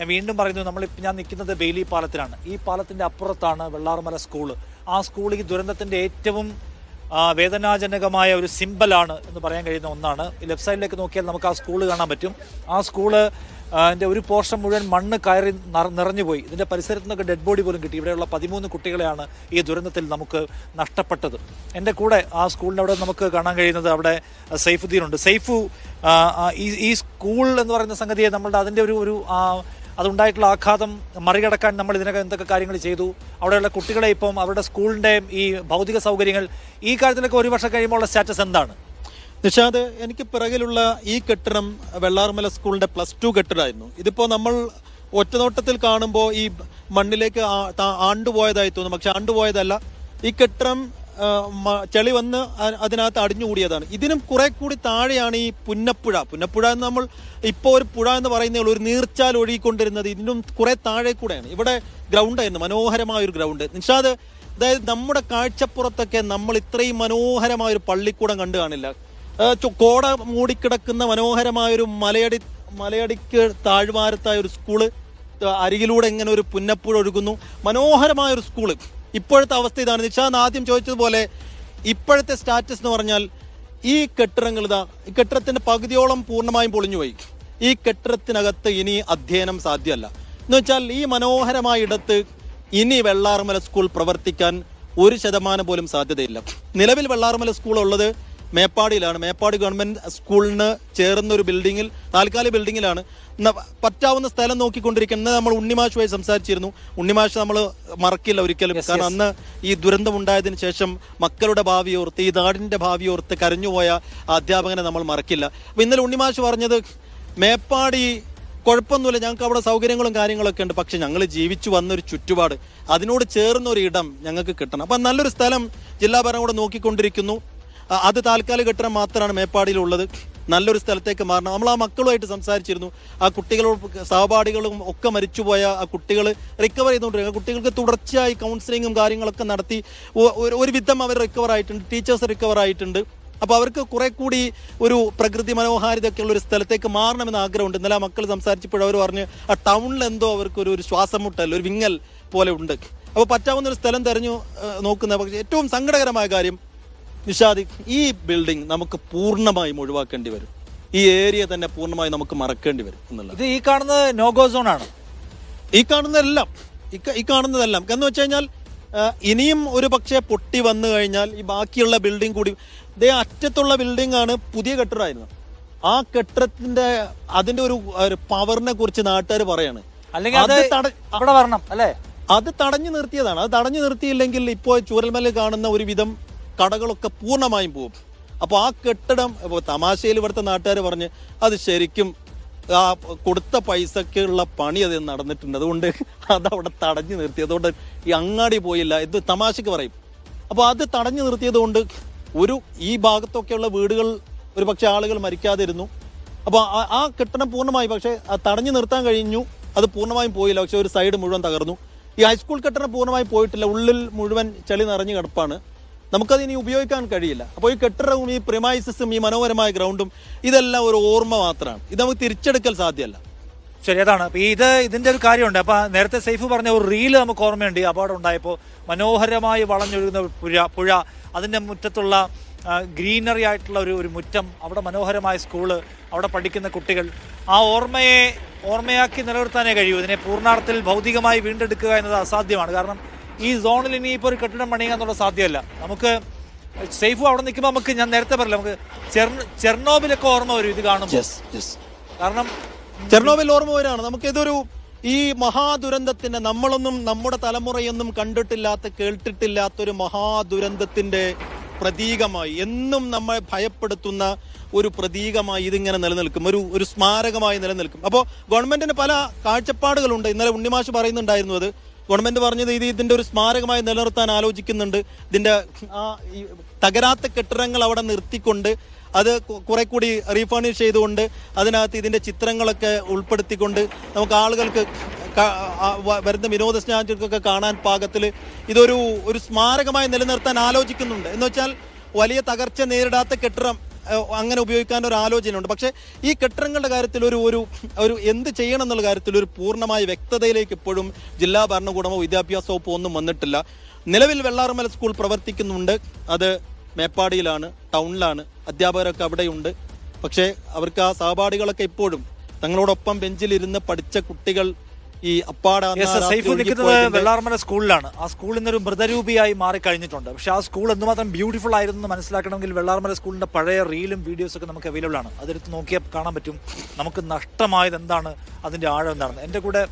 ഞാൻ വീണ്ടും പറയുന്നു നമ്മളിപ്പോൾ ഞാൻ നിൽക്കുന്നത് ബെയിലി പാലത്തിലാണ്. ഈ പാലത്തിന്റെ അപ്പുറത്താണ് വെള്ളാർമല സ്കൂൾ ആ സ്കൂൾ ഈ ദുരന്തത്തിന്റെ ഏറ്റവും വേദനാജനകമായ ഒരു സിമ്പലാണ് എന്ന് പറയാൻ കഴിയുന്ന ഒന്നാണ്. ലെഫ്റ്റ് സൈഡിലേക്ക് നോക്കിയാൽ നമുക്ക് ആ സ്കൂൾ കാണാൻ പറ്റും. ആ സ്കൂൾ അതിന്റെ ഒരു പോർഷൻ മുഴുവൻ മണ്ണ് കയറി നിറ- നിറഞ്ഞുപോയി ഇതിന്റെ പരിസരത്ത് നിന്നൊക്കെ ഡെഡ് ബോഡി പോലും കിട്ടി. ഇവിടെയുള്ള പതിമൂന്ന് കുട്ടികളെയാണ് ഈ ദുരന്തത്തിൽ നമുക്ക് നഷ്ടപ്പെട്ടത്. എന്റെ കൂടെ ആ സ്കൂളിന്റെ അവിടെ നമുക്ക് കാണാൻ കഴിയുന്നത് അവിടെ സൈഫുദ്ദീൻ ഉണ്ട്. സൈഫു ഈ സ്കൂൾ എന്ന് പറയുന്ന സംഗതിയെ നമ്മളുടെ അതിന്റെ ഒരു ഒരു അതുണ്ടായിട്ടുള്ള ആഘാതം മറികടക്കാൻ നമ്മൾ ഇതിനകം എന്തൊക്കെ കാര്യങ്ങൾ ചെയ്തു. അവിടെയുള്ള കുട്ടികളെ ഇപ്പം അവരുടെ സ്കൂളിന്റെ ഈ ഭൗതിക സൗകര്യങ്ങൾ ഈ കാര്യത്തിലൊക്കെ ഒരു വർഷം കഴിയുമ്പോൾ സ്റ്റാറ്റസ് എന്താണ്? നിഷാദ് എനിക്ക് പിറകിലുള്ള ഈ കെട്ടിടം വെള്ളാർമല സ്കൂളിന്റെ പ്ലസ് ടു കെട്ടിടമായിരുന്നു. ഇതിപ്പോൾ നമ്മൾ ഒറ്റനോട്ടത്തിൽ കാണുമ്പോൾ ഈ മണ്ണിലേക്ക് ആണ്ടുപോയതായി തോന്നും പക്ഷെ ആണ്ടുപോയതല്ല. ഈ കെട്ടിടം ചെളി വന്ന് അതിനകത്ത് അടിഞ്ഞുകൂടിയതാണ് ഇതിനും കുറെ കൂടി താഴെയാണ് ഈ പുന്നപ്പുഴ. പുന്നപ്പുഴ എന്ന് നമ്മൾ ഇപ്പോൾ ഒരു പുഴ എന്ന് പറയുന്നേ ഒരു നീർച്ചാൽ ഒഴുകിക്കൊണ്ടിരുന്നത്. ഇതിനും കുറെ താഴെ കൂടെയാണ്. ഇവിടെ ഗ്രൗണ്ട് ആയിരുന്നു മനോഹരമായ ഒരു ഗ്രൗണ്ട്. നിഷാദ് അതായത് നമ്മുടെ കാഴ്ചപ്പുറത്തൊക്കെ നമ്മൾ ഇത്രയും മനോഹരമായ ഒരു പള്ളിക്കൂടം കണ്ടു കാണില്ല. കോട മൂടിക്കിടക്കുന്ന മനോഹരമായ ഒരു മലയടി മലയടിക്ക് താഴ്വാരത്തായ ഒരു സ്കൂൾ അരികിലൂടെ ഇങ്ങനെ ഒരു പുന്നപ്പുഴ ഒഴുകുന്നു. മനോഹരമായ ഒരു സ്കൂൾ. ഇപ്പോഴത്തെ അവസ്ഥ ഇതാണ്. നിഷാന്ത് ആദ്യം ചോദിച്ചതുപോലെ ഇപ്പോഴത്തെ സ്റ്റാറ്റസ് എന്ന് പറഞ്ഞാൽ ഈ കെട്ടിടങ്ങൾ ഇതാ ഈ കെട്ടിടത്തിന്റെ പകുതിയോളം പൂർണമായും പൊളിഞ്ഞുപോയി. ഈ കെട്ടിടത്തിനകത്ത് ഇനി അധ്യയനം സാധ്യമല്ല. എന്ന് വെച്ചാൽ ഈ മനോഹരമായ ഇടത്ത് ഇനി വെള്ളാർമല സ്കൂൾ പ്രവർത്തിക്കാൻ ഒരു ശതമാനം പോലും സാധ്യതയില്ല. നിലവിൽ വെള്ളാർമല സ്കൂൾ ഉള്ളത് മേപ്പാടിയിലാണ്. മേപ്പാടി ഗവൺമെന്റ് സ്കൂളിന് ചേർന്ന ഒരു ബിൽഡിങ്ങിൽ താൽക്കാലിക ബിൽഡിങ്ങിലാണ്. പറ്റാവുന്ന സ്ഥലം നോക്കിക്കൊണ്ടിരിക്കുന്നത് നമ്മൾ ഉണ്ണിമാഷുമായി സംസാരിച്ചിരുന്നു. ഉണ്ണിമാഷ് നമ്മൾ മറക്കില്ല ഒരിക്കലും. കാരണം അന്ന് ഈ ദുരന്തം ഉണ്ടായതിനു ശേഷം മക്കളുടെ ഭാവി ഓർത്ത് ഈ നാടിന്റെ ഭാവി ഓർത്ത് കരഞ്ഞുപോയ അധ്യാപകനെ നമ്മൾ മറക്കില്ല. അപ്പൊ ഇന്നലെ ഉണ്ണിമാഷ് പറഞ്ഞത് മേപ്പാടി കുഴപ്പമൊന്നുമില്ല ഞങ്ങൾക്ക് അവിടെ സൗകര്യങ്ങളും കാര്യങ്ങളൊക്കെ ഉണ്ട്. പക്ഷെ ഞങ്ങൾ ജീവിച്ചു വന്നൊരു ചുറ്റുപാട്. അതിനോട് ചേർന്ന ഒരു ഇടം ഞങ്ങൾക്ക് കിട്ടണം. അപ്പം നല്ലൊരു സ്ഥലം ജില്ലാ ഭരണകൂടം നോക്കിക്കൊണ്ടിരിക്കുന്നു. അത് താൽക്കാലിക കെട്ടിടം മാത്രമാണ് മേപ്പാടിയിലുള്ളത്. നല്ലൊരു സ്ഥലത്തേക്ക് മാറണം. നമ്മൾ ആ മക്കളുമായിട്ട് സംസാരിച്ചിരുന്നു. ആ കുട്ടികളോട് സഹപാഠികളും ഒക്കെ മരിച്ചുപോയ ആ കുട്ടികൾ റിക്കവർ ചെയ്തുകൊണ്ടിരിക്കുക കുട്ടികൾക്ക് തുടർച്ചയായി കൗൺസിലിങ്ങും കാര്യങ്ങളൊക്കെ നടത്തി ഒ- ഒരു- ഒരു വിധം അവർ റിക്കവർ ആയിട്ടുണ്ട്. ടീച്ചേഴ്സ് റിക്കവർ ആയിട്ടുണ്ട്. അപ്പോൾ അവർക്ക് കുറെ കൂടി ഒരു പ്രകൃതി മനോഹാരിതയൊക്കെ ഉള്ള ഒരു സ്ഥലത്തേക്ക് മാറണമെന്ന് ആഗ്രഹമുണ്ട്. ഇന്നലെ ആ മക്കൾ സംസാരിച്ചപ്പോൾ അവർ പറഞ്ഞ് ആ ടൗണിൽ എന്തോ അവർക്ക് ഒരു ഒരു ശ്വാസം മുട്ടൽ ഒരു വിങ്ങൽ പോലെ ഉണ്ട്. അപ്പോൾ പറ്റാവുന്ന ഒരു സ്ഥലം തിരഞ്ഞു നോക്കുന്ന പക്ഷേ ഏറ്റവും സങ്കടകരമായ കാര്യം നിഷാദ് ഈ ബിൽഡിംഗ് നമുക്ക് പൂർണമായും ഒഴിവാക്കേണ്ടി വരും. ഈ ഏരിയ തന്നെ പൂർണമായും നമുക്ക് മറക്കേണ്ടി വരും എന്നുള്ളത് ഇത് ഈ കാണുന്നത് നോഗോ സോൺ ആണ് ഈ കാണുന്നതെല്ലാം ഈ ഈ കാണുന്നതെല്ലാം. എന്ന് വെച്ച് കഴിഞ്ഞാൽ ആ, ഇനിയും ഒരു പക്ഷേ പൊട്ടി വന്നു കഴിഞ്ഞാൽ ഈ ബാക്കിയുള്ള ബിൽഡിംഗ് കൂടി ഇതേ അറ്റത്തുള്ള ബിൽഡിംഗ് ആണ് പുതിയ കെട്ടിടമായിരുന്നു ആ കെട്ടിടത്തിന്റെ അതിന്റെ ഒരു ഒരു പവറിനെ കുറിച്ച് നാട്ടുകാർ പറയാണ്. അല്ലെങ്കിൽ അത് അത് തട- അവിടെ വരണം അല്ലേ? അത് തടഞ്ഞു നിർത്തിയതാണ്. അത് തടഞ്ഞു നിർത്തിയില്ലെങ്കിൽ ഇപ്പോൾ ചൂരൽമല കാണുന്ന ഒരു വിധം കടകളൊക്കെ പൂർണമായും പോകും അപ്പോൾ ആ കെട്ടിടം ഇപ്പോൾ തമാശയിൽ ഇവിടുത്തെ നാട്ടുകാർ പറഞ്ഞ് അത് ശരിക്കും ആ കൊടുത്ത പൈസക്കുള്ള പണി അത് നടന്നിട്ടുണ്ട്. അതുകൊണ്ട് അതവിടെ തടഞ്ഞു നിർത്തി. അതുകൊണ്ട് ഈ അങ്ങാടി പോയില്ല. ഇത് തമാശക്ക് പറയും. അപ്പോൾ അത് തടഞ്ഞു നിർത്തിയത് കൊണ്ട് ഒരു ഈ ഭാഗത്തൊക്കെയുള്ള വീടുകൾ ഒരു പക്ഷെ ആളുകൾ മരിക്കാതിരുന്നു. അപ്പോൾ ആ- കെട്ടിടം പൂർണമായി. പക്ഷേ തടഞ്ഞു നിർത്താൻ കഴിഞ്ഞു. അത് പൂർണമായും പോയില്ല. പക്ഷെ ഒരു സൈഡ് മുഴുവൻ തകർന്നു. ഈ ഹൈസ്കൂൾ കെട്ടിടം പൂർണമായി പോയിട്ടില്ല. ഉള്ളിൽ മുഴുവൻ ചെളി നിറഞ്ഞു കിടപ്പാണ്. നമുക്കത് ഇനി ഉപയോഗിക്കാൻ കഴിയില്ല. അപ്പോൾ ഈ കെട്ടിടവും ഈ പ്രിമൈസസും ഈ മനോഹരമായ ഗ്രൗണ്ടും ഇതെല്ലാം ഒരു ഓർമ്മ മാത്രമാണ്. ഇത് നമുക്ക് തിരിച്ചെടുക്കൽ സാധ്യമല്ല. ശരി അതാണ്. അപ്പൊ ഇത് ഇതിന്റെ ഒരു കാര്യമുണ്ട്. അപ്പൊ നേരത്തെ സേഫ് പറഞ്ഞ ഒരു റീൽ നമുക്ക് ഓർമ്മയുണ്ട്. ഈ അപകടം ഉണ്ടായപ്പോൾ മനോഹരമായി വളഞ്ഞൊഴുകുന്ന പുഴ പുഴ. അതിന്റെ മുറ്റത്തുള്ള ഗ്രീനറി ആയിട്ടുള്ള ഒരു ഒരു മുറ്റം. അവിടെ മനോഹരമായ സ്കൂൾ അവിടെ പഠിക്കുന്ന കുട്ടികൾ. ആ ഓർമ്മയെ ഓർമ്മയാക്കി നിലനിർത്താനേ കഴിയൂ. ഇതിനെ പൂർണാർത്ഥത്തിൽ ഭൗതികമായി വീണ്ടെടുക്കുക എന്നത് അസാധ്യമാണ്. കാരണം ഈ സോണിൽ ഇനിയിപ്പോൾ ഒരു കെട്ടിടം പണിയുക എന്നുള്ള സാധ്യമല്ല. നമുക്ക് സേഫ് അവിടെ നിൽക്കുമ്പോൾ നമുക്ക് ഞാൻ നേരത്തെ പറഞ്ഞില്ല നമുക്ക് ചെർണ ചെർണോബിലൊക്കെ ഓർമ്മ വരും ഇത് കാണുമ്പോൾ കാരണം ചെർണോബിൽ ഓർമ്മ വരാണ്. നമുക്കിതൊരു ഈ മഹാദുരന്തത്തിന്റെ നമ്മളൊന്നും നമ്മുടെ തലമുറയൊന്നും കണ്ടിട്ടില്ലാത്ത കേൾട്ടിട്ടില്ലാത്ത ഒരു മഹാദുരന്തത്തിന്റെ പ്രതീകമായി എന്നും നമ്മെ ഭയപ്പെടുത്തുന്ന ഒരു പ്രതീകമായി ഇതിങ്ങനെ നിലനിൽക്കും. ഒരു ഒരു സ്മാരകമായി നിലനിൽക്കും. അപ്പോൾ ഗവൺമെന്റിന് പല കാഴ്ചപ്പാടുകളുണ്ട്. ഇന്നലെ ഉണ്ണിമാഷ് പറയുന്നുണ്ടായിരുന്നു അത്. ഗവൺമെന്റ് പറഞ്ഞത് ഇത് ഇതിന്റെ ഒരു സ്മാരകമായി നിലനിർത്താൻ ആലോചിക്കുന്നുണ്ട്. ഇതിന്റെ ആ തകരാത്ത കെട്ടിടങ്ങൾ അവിടെ നിർത്തിക്കൊണ്ട് അത് കുറെ കൂടി റീഫർണിഷ് ചെയ്തുകൊണ്ട് അതിനകത്ത് ഇതിന്റെ ചിത്രങ്ങളൊക്കെ ഉൾപ്പെടുത്തിക്കൊണ്ട് നമുക്ക് ആളുകൾക്ക് വരുന്ന വിനോദസ്നാചികൾക്കൊക്കെ കാണാൻ പാകത്തിൽ ഇതൊരു ഒരു സ്മാരകമായി നിലനിർത്താൻ ആലോചിക്കുന്നുണ്ട്. എന്ന് വെച്ചാൽ വലിയ തകർച്ച നേരിടാത്ത കെട്ടിടം അങ്ങനെ ഉപയോഗിക്കാൻ ഒരു ആലോചനയുണ്ട്. പക്ഷേ ഈ കെട്ടിടങ്ങളുടെ കാര്യത്തിൽ ഒരു ഒരു ഒരു എന്ത് ചെയ്യണം എന്നുള്ള കാര്യത്തിൽ ഒരു പൂർണമായ വ്യക്തതയിലേക്ക് ഇപ്പോഴും ജില്ലാ ഭരണകൂടമോ വിദ്യാഭ്യാസ വകുപ്പോ ഒന്നും വന്നിട്ടില്ല. നിലവിൽ വെള്ളാർമല സ്കൂൾ പ്രവർത്തിക്കുന്നുണ്ട്. അത് മേപ്പാടിയിലാണ് ടൗണിലാണ്. അധ്യാപകരൊക്കെ അവിടെയുണ്ട്. പക്ഷേ അവർക്ക് ആ സഹപാഠികളൊക്കെ ഇപ്പോഴും തങ്ങളോടൊപ്പം ബെഞ്ചിലിരുന്ന് പഠിച്ച കുട്ടികൾ ഈ അപ്പാട സൈഫ് നിൽക്കുന്നത് വെള്ളാർമല സ്കൂളിലാണ്. ആ സ്കൂളിൽ നിന്നൊരു മൃതരൂപിയായി മാറിക്കഴിഞ്ഞിട്ടുണ്ട്. പക്ഷെ ആ സ്കൂൾ എന്തുമാത്രം ബ്യൂട്ടിഫുൾ ആയിരുന്നു എന്ന് മനസ്സിലാക്കണമെങ്കിൽ വെള്ളാർമല സ്കൂളിന്റെ പഴയ റീലും വീഡിയോസ് ഒക്കെ നമുക്ക് അവൈലബിൾ ആണ്. അതെടുത്ത് നോക്കിയാൽ കാണാൻ പറ്റും. നമുക്ക് നഷ്ടമായത് എന്താണ്? അതിന്റെ ആഴം എന്താണ്? എന്റെ കൂടെ